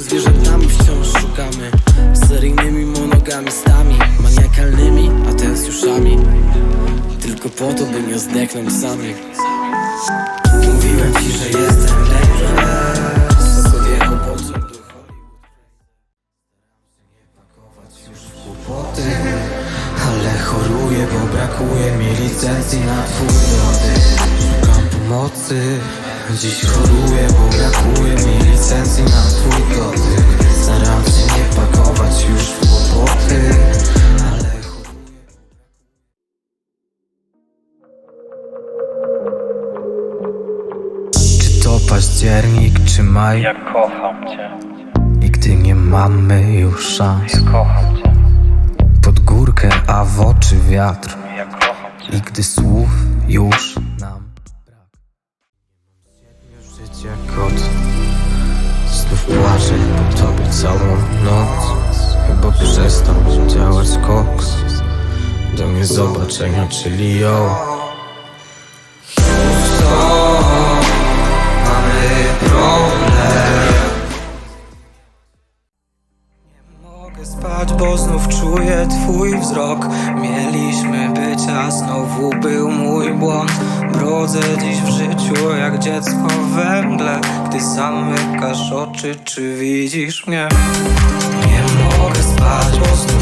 Zwierzętami wciąż szukamy. Seryjnymi monogamistami Maniakalnymi atencjuszami Tylko po to, by nie zdechnąć sami Mówiłem ci, że jestem Ale choruję, bo brakuje mi licencji na twój dotyk. Szukam pomocy Dziś choruję, bo brakuje mi licencji na twój to październik, czy maj? Ja kocham cię, I gdy nie mamy już szans. Ja kocham cię, Pod górkę, a w oczy wiatr. Ja kocham cię. I gdy słów już nam brak. Jak kot. Znów płaczę po tobie całą noc. Chyba przestał działać koks Do niezobaczenia, czyli yo Mogę spać, bo znów czuję twój wzrok. Mieliśmy być, a znowu był mój błąd. Brodzę dziś w życiu jak dziecko we mgle. Gdy zamykasz oczy, czy widzisz mnie? Nie mogę spać, bo znów